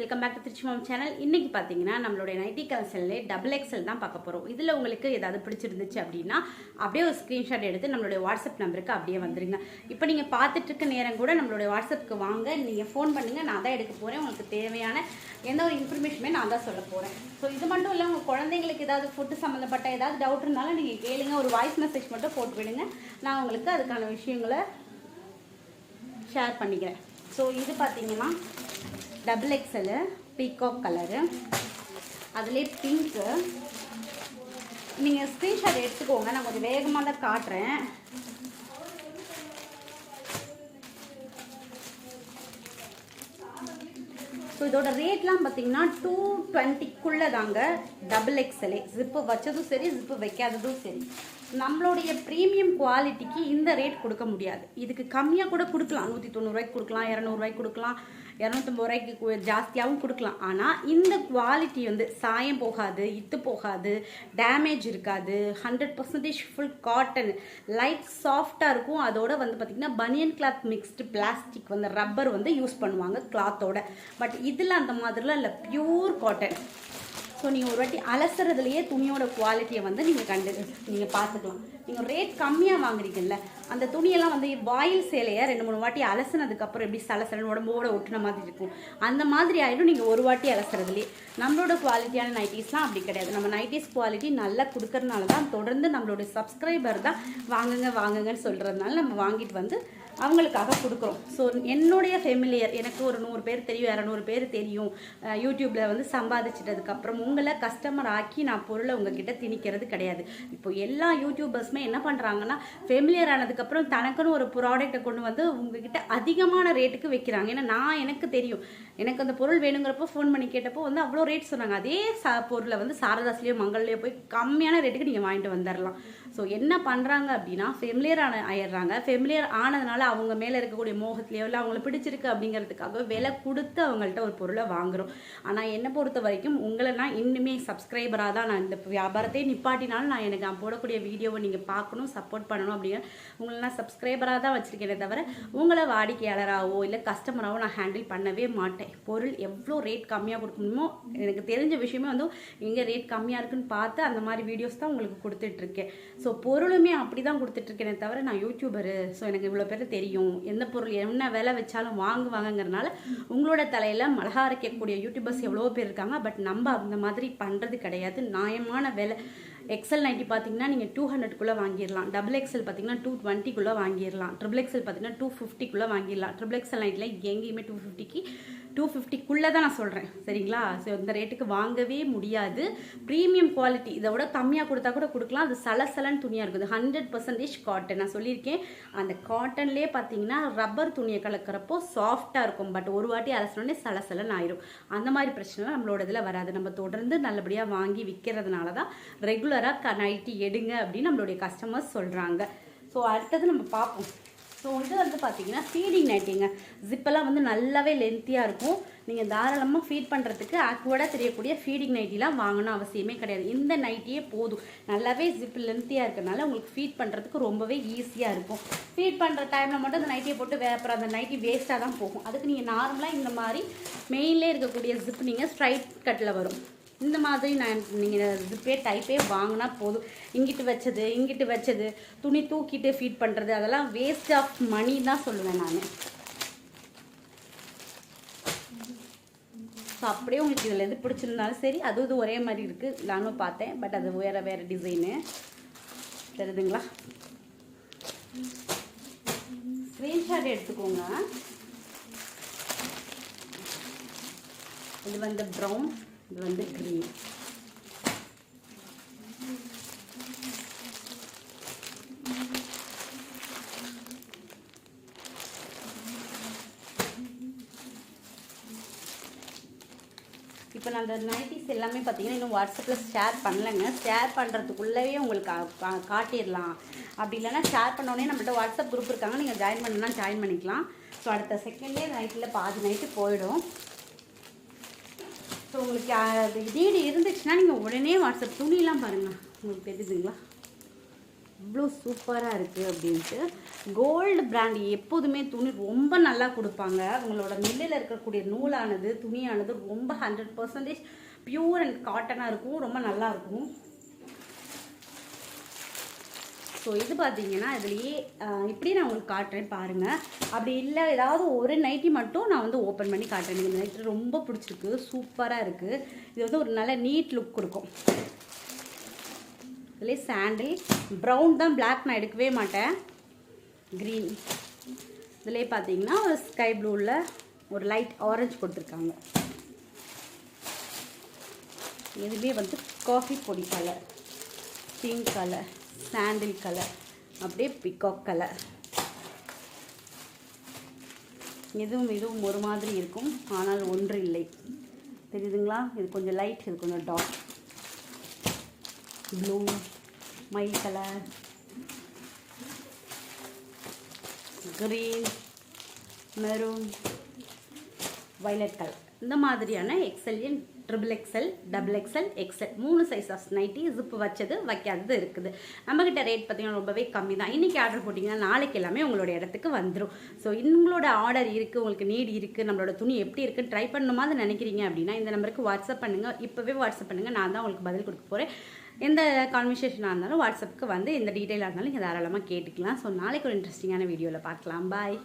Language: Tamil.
Welcome back to Trichy mom channel இன்னைக்கு பார்த்தீங்கன்னா நம்மளுடைய நைட்டி கலெக்ஷன்லே டபுள் எக்ஸல் தான் பார்க்க போகிறோம் இதில் உங்களுக்கு ஏதாவது பிடிச்சிருந்துச்சு அப்படின்னா அப்படியே ஒரு ஸ்க்ரீன்ஷாட் எடுத்து நம்மளுடைய வாட்ஸ்அப் நம்பருக்கு அப்படியே வந்துருங்க. இப்போ நீங்கள் பார்த்துட்டு இருக்க நேரம் கூட நம்மளுடைய வாட்ஸ்அப்புக்கு வாங்க. நீங்கள் ஃபோன் பண்ணுங்கள் நான் தான் எடுக்க போகிறேன் உங்களுக்கு தேவையான எந்த ஒரு இன்ஃபர்மேஷனுமே நான் தான் சொல்ல போகிறேன் ஸோ இது மட்டும் இல்லை உங்கள் குழந்தைங்களுக்கு ஏதாவது ஃபுட்டு சம்மந்தப்பட்ட ஏதாவது டவுட் இருந்தாலும் நீங்கள் கேளுங்க. ஒரு வாய்ஸ் மெசேஜ் மட்டும் போட்டு விடுங்க. நான் உங்களுக்கு அதுக்கான விஷயங்களை ஷேர் பண்ணிக்கிறேன். ஸோ இது பார்த்தீங்கன்னா டபுள் எக்ஸலு பீகாக் கலரு அதுலேயே பிங்க்கு நீங்கள் ஸ்க்ரீன்ஷாட் எடுத்துக்கோங்க நான் கொஞ்சம் வேகமாக தான் காட்டுறேன். ஸோ இதோட ரேட்லாம் பார்த்தீங்கன்னா டூ டுவெண்ட்டிக்குள்ளே தாங்க டபுள் எக்ஸலே ஜிப்பு வச்சதும் சரி ஜிப்பு வைக்காததும் சரி. நம்மளுடைய ப்ரீமியம் குவாலிட்டிக்கு இந்த ரேட் கொடுக்க முடியாது. இதுக்கு கம்மியாக கூட கொடுக்கலாம். நூற்றி தொண்ணூறுரூவாய்க்கு கொடுக்கலாம் இரநூறுவாய்க்கு கொடுக்கலாம். இரநூத்தம்பது ரூபாய்க்கு ஜாஸ்தியாகவும் கொடுக்கலாம். ஆனால் இந்த குவாலிட்டி வந்து சாயம் போகாது இத்து போகாது டேமேஜ் இருக்காது. Hundred percentage full cotton light சாஃப்டாக இருக்கும். அதோட வந்து பார்த்திங்கன்னா பனியன் கிளாத் மிக்ஸ்டு பிளாஸ்டிக் வந்து ரப்பர் வந்து யூஸ் பண்ணுவாங்க கிளாத்தோட பட் இதில் அந்த மாதிரிலாம் இல்லை. பியூர் காட்டன் ஸோ நீங்கள் ஒரு வாட்டி அலசுறதுலையே துணியோட குவாலிட்டியை வந்து நீங்கள் கண்டு நீங்கள் பார்த்துக்கலாம். நீங்கள் ரேட் கம்மியாக வாங்குறீங்கல்ல அந்த துணியெல்லாம் வந்து வாயில் சேலையை ரெண்டு மூணு வாட்டி அலசுனதுக்கப்புறம் எப்படி சலசலன்னு உடம்போட ஒட்டின மாதிரி இருக்கும். அந்த மாதிரி ஆயிடும் நீங்கள் ஒரு வாட்டி அலசுறதுலேயே. நம்மளோட குவாலிட்டியான நைட்டிஸ்லாம் அப்படி கிடையாது. நம்ம நைட்டிஸ் குவாலிட்டி நல்லா கொடுக்கறனால தான் தொடர்ந்து நம்மளோட சப்ஸ்கிரைபர் தான் வாங்குங்க வாங்குங்கன்னு சொல்கிறதுனால நம்ம வாங்கிட்டு வந்து அவங்களுக்காக கொடுக்குறோம். ஸோ என்னுடைய ஃபெமிலியர் எனக்கு ஒரு நூறு பேர் தெரியும் இரநூறு பேர் தெரியும். யூடியூப்பில் வந்து சம்பாதிச்சிட்டதுக்கப்புறம் உங்களை கஸ்டமர் ஆக்கி நான் பொருளை உங்ககிட்ட திணிக்கிறது கிடையாது. இப்போ எல்லா யூடியூபர்ஸ் மெம்பர்ஸுமே என்ன பண்ணுறாங்கன்னா ஃபெமிலியர் ஆனதுக்கப்புறம் தனக்குன்னு ஒரு ப்ராடக்ட்டை கொண்டு வந்து உங்ககிட்ட அதிகமான ரேட்டுக்கு வைக்கிறாங்க. ஏன்னா நான் எனக்கு தெரியும். எனக்கு அந்த பொருள் வேணுங்கிறப்போ ஃபோன் பண்ணி கேட்டப்போ வந்து அவ்வளோ ரேட் சொன்னாங்க. அதே சா பொருளை வந்து சாரதாஸ்லேயோ மங்கள்லேயோ போய் கம்மியான ரேட்டுக்கு நீங்கள் வாங்கிட்டு வந்துடலாம் ஸோ என்ன பண்ணுறாங்க அப்படின்னா ஃபெமிலியர் ஆன ஆயிடுறாங்க. ஃபெமிலியர் ஆனதுனால அவங்க மேலே இருக்கக்கூடிய மோகத்திலேயோ இல்லை அவங்கள பிடிச்சிருக்கு அப்படிங்கிறதுக்காக விலை கொடுத்து அவங்கள்ட்ட ஒரு பொருளை வாங்குகிறோம் ஆனால் என்னை பொறுத்த வரைக்கும் உங்களை நான் இன்னுமே சப்ஸ்கிரைபராக தான் நான் இந்த வியாபாரத்தை நிப்பாட்டினாலும் நான் எனக்கு நான் போடக்கூடிய வீடியோவை நீங்கள் பார்க்கணும் சப்போர்ட் பண்ணணும் அப்படிங்கிற உங்களை நான் சப்ஸ்கிரைபராக தான் வச்சுருக்கேனே தவிர உங்களை வாடிக்கையாளராகவோ இல்லை கஸ்டமராகவோ நான் ஹேண்டில் பண்ணவே மாட்டேன். பொருள் எவ்வளோ ரேட் கம்மியாக கொடுக்கணுமோ எனக்கு தெரிஞ்ச விஷயமே வந்து எங்கே ரேட் கம்மியாக இருக்குன்னு பார்த்து அந்த மாதிரி வீடியோஸ் தான் உங்களுக்கு கொடுத்துட்ருக்கேன். ஸோ பொருளுமே அப்படி தான் கொடுத்துட்ருக்கேனே தவிர நான் யூடியூபரு ஸோ எனக்கு இவ்வளோ பேர் தெரியும். எந்த பொருள் என்ன விலை வச்சாலும் வாங்குவாங்கங்கிறனால உங்களோட தலையில் மிளகா அரைக்கக்கூடிய யூடியூபர்ஸ் எவ்வளோ பேர் இருக்காங்க. பட் நம்ம அந்த மாதிரி பண்ணுறது கிடையாது. நியாயமான விலை. எக்ஸல் நைட்டி பார்த்தீங்கன்னா நீங்கள் டூ ஹண்ட்ரட்குள்ளே வாங்கிடலாம் டபுள் எக்ஸல் பார்த்தீங்கன்னா டூ டுவெண்ட்டிக்குள்ளே வாங்கிடலாம் ட்ரிபிள் எக்ஸல் பார்த்தீங்கன்னா டூ ஃபிஃப்டிக்குள்ளே வாங்கிடலாம் ட்ரிபிள் எக்ஸல் நைட்டில் எங்கேயுமே டூ ஃபிஃப்டிக்கு டூ ஃபிஃப்டிக்குள்ளே தான் நான் சொல்கிறேன் சரிங்களா? ஸோ இந்த ரேட்டுக்கு வாங்கவே முடியாது. ப்ரீமியம் குவாலிட்டி இதை விட கம்மியாக கொடுத்தா கூட கொடுக்கலாம். அது சலசலன்னு துணியாக இருக்குது. ஹண்ட்ரட் பர்சன்டேஜ் காட்டன் நான் சொல்லியிருக்கேன். அந்த காட்டன்லேயே பார்த்தீங்கன்னா ரப்பர் துணியை கலக்கிறப்போ சாஃப்டாக இருக்கும். பட் ஒரு வாட்டி அலசினோடனே சலசலன்னு ஆயிரும். அந்த மாதிரி பிரச்சனைலாம் நம்மளோட இதில் வராது. நம்ம தொடர்ந்து நல்லபடியாக வாங்கி விற்கிறதுனால தான் ரெகுலராக க நைட்டி எடுங்க அப்படின்னு நம்மளுடைய கஸ்டமர்ஸ் சொல்கிறாங்க ஸோ அடுத்தது நம்ம பார்ப்போம். ஸோ இது வந்து பார்த்தீங்கன்னா ஃபீடிங் நைட்டிங்க ஜிப்பெல்லாம் வந்து நல்லாவே லென்த்தியாக இருக்கும். நீங்கள் தாராளமாக ஃபீட் பண்ணுறதுக்கு ஆக்வர்டாக தெரியக்கூடிய ஃபீடிங் நைட்டிலாம் வாங்கணும் அவசியமே கிடையாது. இந்த நைட்டியே போதும். நல்லாவே ஜிப் லென்த்தியாக இருக்கனால உங்களுக்கு ஃபீட் பண்ணுறதுக்கு ரொம்பவே ஈஸியாக இருக்கும். ஃபீட் பண்ணுற டைமில் மட்டும் அந்த நைட்டியை போட்டு வேப்பற அந்த நைட்டி வேஸ்ட்டாக தான் போகும். அதுக்கு நீங்கள் நார்மலாக இந்த மாதிரி மெயின்லேயே இருக்கக்கூடிய ஜிப் நீங்கள் ஸ்ட்ரைட் கட்டில் வரும். இந்த மாதிரி நான் நீங்கள் இதுப்பே டைப்பே வாங்கினா போதும். இங்கிட்டு வச்சது இங்கிட்டு வச்சது துணி தூக்கிட்டு ஃபீட் பண்ணுறது அதெல்லாம் வேஸ்ட் ஆஃப் மணி தான் சொல்லுவேன் நான். ஸோ அப்படியே உங்களுக்கு இதில் எது பிடிச்சிருந்தாலும் சரி அது இது ஒரே மாதிரி இருக்குது நானும் பார்த்தேன் பட் அது வேறு வேறு டிசைனு தெரியுதுங்களா ஸ்க்ரீன்ஷாட் எடுத்துக்கோங்க. இது வந்து ப்ரௌன் இது வந்து க்ரீன் இப்போ நான் அந்த நைட்டிஸ் எல்லாமே பார்த்தீங்கன்னா இன்னும் வாட்ஸ்அப்பில் ஷேர் பண்ணலைங்க. ஷேர் பண்ணுறதுக்குள்ளவே உங்களுக்கு காட்டிடலாம். அப்படி இல்லைன்னா ஷேர் பண்ணோடனே நம்மள்ட்ட வாட்ஸ்அப் குரூப் இருக்காங்க. நீங்கள் ஜாயின் பண்ணலாம் ஜாயின் பண்ணிக்கலாம். ஸோ அடுத்த செகண்ட்லேயே நைட்டில் பாதி நைட்டு போயிடும். ஸோ உங்களுக்கு அது நீடு இருந்துச்சுன்னா நீங்கள் உடனே வாட்ஸ்அப் துணிலாம் பாருங்கள் உங்களுக்கு தெரியுதுங்களா? இவ்வளோ சூப்பராக இருக்குது அப்படின்ட்டு. கோல்டு பிராண்ட் எப்போதுமே துணி ரொம்ப நல்லா கொடுப்பாங்க. அவங்களோட மில்லில் இருக்கக்கூடிய நூலானது துணியானது ரொம்ப ஹண்ட்ரட் பர்சன்டேஜ் பியூர் அண்ட் காட்டனாக இருக்கும். ரொம்ப நல்லா இருக்கும். ஸோ இது பார்த்தீங்கன்னா இதுலேயே இப்படி நான் உங்களுக்கு காட்டுறேன் பாருங்கள் அப்படி இல்லை ஏதாவது ஒரு நைட்டி மட்டும் நான் வந்து ஓப்பன் பண்ணி காட்டுறேன். எனக்கு இந்த நைட்டி ரொம்ப பிடிச்சிருக்கு. சூப்பராக இருக்குது இது வந்து ஒரு நல்ல நீட் லுக் கொடுக்கும் இதுலேயே சாண்டில் ப்ரௌன் தான் பிளாக் நான் எடுக்கவே மாட்டேன். க்ரீன் இதுலேயே பார்த்தீங்கன்னா ஒரு ஸ்கை ப்ளூவில் ஒரு லைட் ஆரஞ்சு கொடுத்துருக்காங்க. இதுலேயே வந்து காஃபி பொடி colour pink colour sandal colour அப்படியே பிகாக் கலர் இதுவும் இதுவும் ஒரு மாதிரி இருக்கும். ஆனால் ஒன்று இல்லை. தெரியுதுங்களா? இது கொஞ்சம் லைட் இது கொஞ்சம் டார்க் ப்ளூ மயில் colour green maroon violet colour இந்த மாதிரியான எக்ஸல்என் triple XL double XL XL மூணு சைஸ் ஆஃப் நைட்டி ஜிப்பு வச்சது வைக்காதது இருக்குது. நம்மக்கிட்ட ரேட் பார்த்தீங்கன்னா ரொம்பவே கம்மி தான் இன்றைக்கி ஆர்டர் போட்டிங்கன்னா நாளைக்கு எல்லாமே உங்களோட இடத்துக்கு வந்துடும் ஸோ உங்களோட ஆர்டர் இருக்குது உங்களுக்கு நீட் இருக்குது நம்மளோட துணி எப்படி இருக்குன்னு ட்ரை பண்ணுமான்னு நினைக்கிறீங்க அப்படின்னா இந்த நம்பருக்கு வாட்ஸ்அப் பண்ணுங்கள் இப்போவே வாட்ஸ்அப் பண்ணுங்கள் நான் தான் உங்களுக்கு பதில் கொடுக்க போகிறேன் எந்த கான்வர்சேஷனாக இருந்தாலும் வாட்ஸ்அப்புக்கு வந்து எந்த டீட்டெயிலாக இருந்தாலும் நீங்கள் தாராளமாக கேட்டுக்கலாம். ஸோ நாளைக்கு ஒரு இன்ட்ரெஸ்டிங்கான வீடியோவில் பார்க்கலாம். பாய்